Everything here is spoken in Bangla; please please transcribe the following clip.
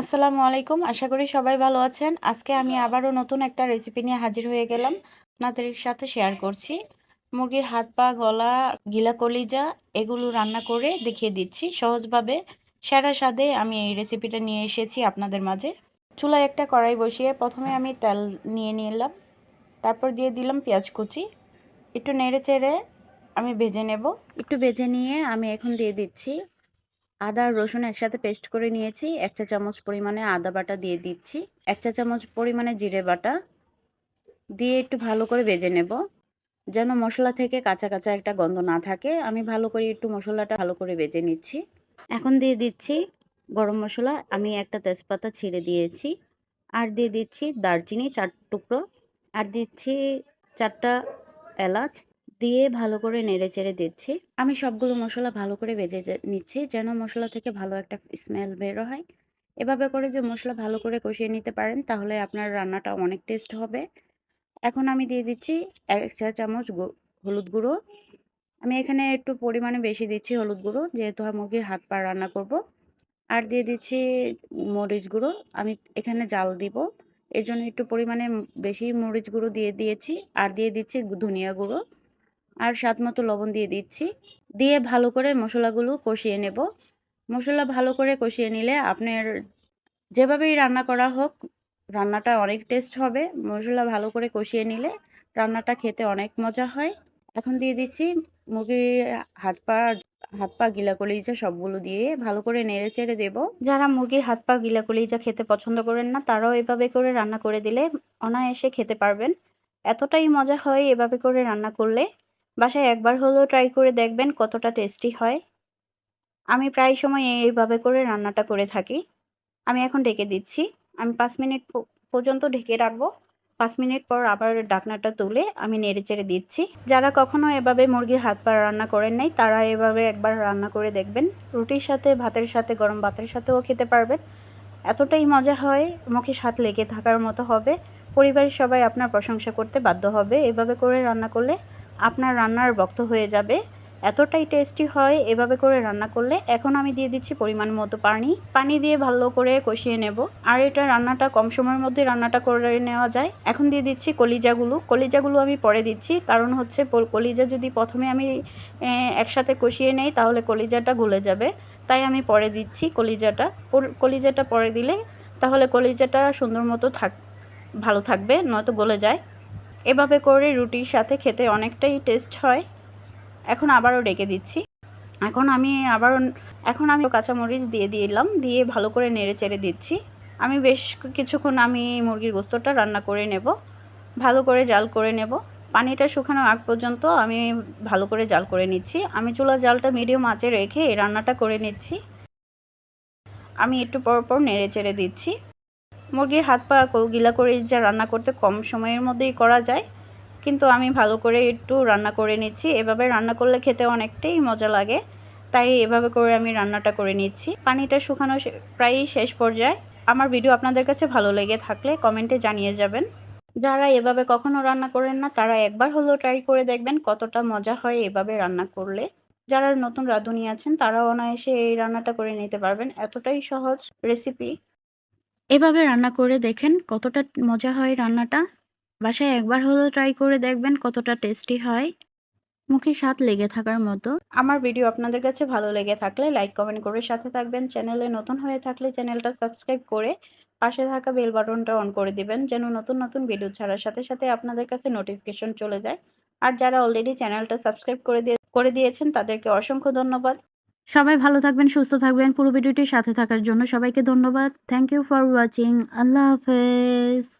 আসসালামু আলাইকুম। আশা করি সবাই ভালো আছেন। আজকে আমি আবারও নতুন একটা রেসিপি নিয়ে হাজির হয়ে গেলাম। আপনাদের সাথে শেয়ার করছি। মুরগির হাত পা, গলা, গিলা কলিজা এগুলো রান্না করে দেখিয়ে দিচ্ছি। সহজভাবে, সেরা স্বাদে আমি এই রেসিপিটা নিয়ে এসেছি আপনাদের মাঝে। চুলায় একটা কড়াই বসিয়ে প্রথমে আমি তেল নিয়ে নিলাম। তারপর দিয়ে দিলাম পেঁয়াজ কুচি। একটু নেড়ে চেড়ে আমি ভেজে নেব। একটু ভেজে নিয়ে আমি এখন দিয়ে দিচ্ছি আদা আর রসুন একসাথে পেস্ট করে নিয়েছি। এক চা চামচ পরিমাণে আদা বাটা দিয়ে দিচ্ছি। এক চা চামচ পরিমাণে জিরে বাটা দিয়ে একটু ভালো করে ভেজে নেব। যেন মশলা থেকে কাঁচা কাঁচা একটা গন্ধ না থাকে। আমি ভালো করে একটু মশলাটা ভালো করে ভেজে নিচ্ছি। এখন দিয়ে দিচ্ছি গরম মশলা। আমি একটা তেজপাতা ছিঁড়ে দিয়েছি। আর দিয়ে দিচ্ছি দারচিনি চার টুকরো। আর দিচ্ছি চারটা এলাচ। দিয়ে ভালো করে নেড়ে চেড়ে দিচ্ছি। আমি সবগুলো মশলা ভালো করে ভেজে নিচ্ছি যেন মশলা থেকে ভালো একটা স্মেল বেরো হয়। এভাবে করে যে মশলা ভালো করে কষিয়ে নিতে পারেন, তাহলে আপনার রান্নাটা অনেক টেস্ট হবে। এখন আমি দিয়ে দিচ্ছি এক চা চামচ হলুদ গুঁড়ো। আমি এখানে একটু পরিমাণে বেশি দিচ্ছি হলুদ গুঁড়ো, যেহেতু মুরগির হাত পা রান্না করব। আর দিয়ে দিচ্ছি মরিচ গুঁড়ো। আমি এখানে জাল দিব। এর জন্য একটু পরিমাণে বেশি মরিচ গুঁড়ো দিয়ে দিয়েছি। আর দিয়ে দিচ্ছি ধনিয়া গুঁড়ো। আর স্বাদ মতো লবণ দিয়ে দিচ্ছি। দিয়ে ভালো করে মশলাগুলো কষিয়ে নেব। মশলা ভালো করে কষিয়ে নিলে আপনার যেভাবেই রান্না করা হোক, রান্নাটা অনেক টেস্ট হবে। মশলা ভালো করে কষিয়ে নিলে রান্নাটা খেতে অনেক মজা হয়। এখন দিয়ে দিচ্ছি মুরগির হাত পা হাত পা গিলা কলিজা সবগুলো দিয়ে ভালো করে নেড়ে চেড়ে দেবো। যারা মুরগির হাত পা গিলা কলিজা খেতে পছন্দ করেন না, তারাও এভাবে করে রান্না করে দিলে অনায়াসে খেতে পারবেন। এতটাই মজা হয় এভাবে করে রান্না করলে। বাসায় একবার হলেও ট্রাই করে দেখবেন কতটা টেস্টি হয়। আমি প্রায় সময় এইভাবে করে রান্নাটা করে থাকি। আমি এখন ঢেকে দিচ্ছি। আমি পাঁচ মিনিট পর্যন্ত ঢেকে রাখব। পাঁচ মিনিট পর আবার ডাকনাটা তুলে আমি নেড়ে চেড়ে দিচ্ছি। যারা কখনো এভাবে মুরগির হাত পা রান্না করেন নাই, তারা এভাবে একবার রান্না করে দেখবেন। রুটির সাথে, ভাতের সাথে, গরম ভাতের সাথেও খেতে পারবেন। এতটাই মজা হয়, মুখে স্বাদ লেগে থাকার মতো হবে। পরিবারের সবাই আপনার প্রশংসা করতে বাধ্য হবে। এভাবে করে রান্না করলে আপনার রান্নার বক্ত হয়ে যাবে। এতটাই টেস্টি হয় এভাবে করে রান্না করলে। এখন আমি দিয়ে দিচ্ছি পরিমাণ মতো পানি। পানি দিয়ে ভালো করে কষিয়ে নেব। আর এটা রান্নাটা কম সময়ের মধ্যে রান্নাটা করে নেওয়া যায়। এখন দিয়ে দিচ্ছি কলিজাগুলো। কলিজাগুলো আমি পরে দিচ্ছি। কারণ হচ্ছে কলিজা যদি প্রথমে আমি একসাথে কষিয়ে নেই তাহলে কলিজাটা গলে যাবে। তাই আমি পরে দিচ্ছি কলিজাটা। কলিজাটা পরে দিলে তাহলে কলিজাটা সুন্দর মতো থাক, ভালো থাকবে, নয়তো গলে যায়। এভাবে করে রুটির সাথে খেতে অনেকটাই টেস্ট হয়। এখন আবারও ডেকে দিচ্ছি। এখন আমি আবারও, এখন আমি কাঁচামরিচ দিয়ে দিলাম, দিয়ে ভালো করে নেড়ে চেড়ে দিচ্ছি। আমি বেশ কিছুক্ষণ আমি মুরগির গোস্তটা রান্না করে নেব। ভালো করে জাল করে নেব। পানিটা শুকানো আগ পর্যন্ত আমি ভালো করে জাল করে নিচ্ছি। আমি চুলা জালটা মিডিয়াম আঁচে রেখে এই রান্নাটা করে নিচ্ছি। আমি একটু পর পর নেড়ে চেড়ে দিচ্ছি। মুরগির হাত পা গিলা করে যা রান্না করতে কম সময়ের মধ্যেই করা যায়। কিন্তু আমি ভালো করে একটু রান্না করে নিচ্ছি। এভাবে রান্না করলে খেতে অনেকটাই মজা লাগে। তাই এভাবে করে আমি রান্নাটা করে নিচ্ছি। পানিটা শুকানো প্রায়ই শেষ পর্যায়ে। আমার ভিডিও আপনাদের কাছে ভালো লেগে থাকলে কমেন্টে জানিয়ে যাবেন। যারা এভাবে কখনো রান্না করেন না, তারা একবার হলেও ট্রাই করে দেখবেন কতটা মজা হয় এভাবে রান্না করলে। যারা নতুন রাঁধুনি আছেন, তারাও অনায়াসে এই রান্নাটা করে নিতে পারবেন। এতটাই সহজ রেসিপি। এভাবে রান্না করে দেখেন কতটা মজা হয় রান্নাটা। বাসায় একবার হলেও ট্রাই করে দেখবেন কতটা টেস্টি হয়। মুখে স্বাদ লেগে থাকার মতো। আমার ভিডিও আপনাদের কাছে ভালো লেগে থাকলে লাইক কমেন্ট করে সাথে থাকবেন। চ্যানেলে নতুন হয়ে থাকলে চ্যানেলটা সাবস্ক্রাইব করে পাশে থাকা বেল বাটনটা অন করে দিবেন, যেন নতুন নতুন ভিডিও ছাড়ার সাথে সাথে আপনাদের কাছে নোটিফিকেশন চলে যায়। আর যারা অলরেডি চ্যানেলটা সাবস্ক্রাইব করে দিয়ে, করে দিয়েছেন, তাদেরকে অসংখ্য ধন্যবাদ। সবাই ভালো থাকবেন, সুস্থ থাকবেন। পুরো ভিডিওটির সাথে থাকার জন্য সবাইকে ধন্যবাদ। থ্যাংক ইউ ফর ওয়াচিং আল্লাহ হাফেজ।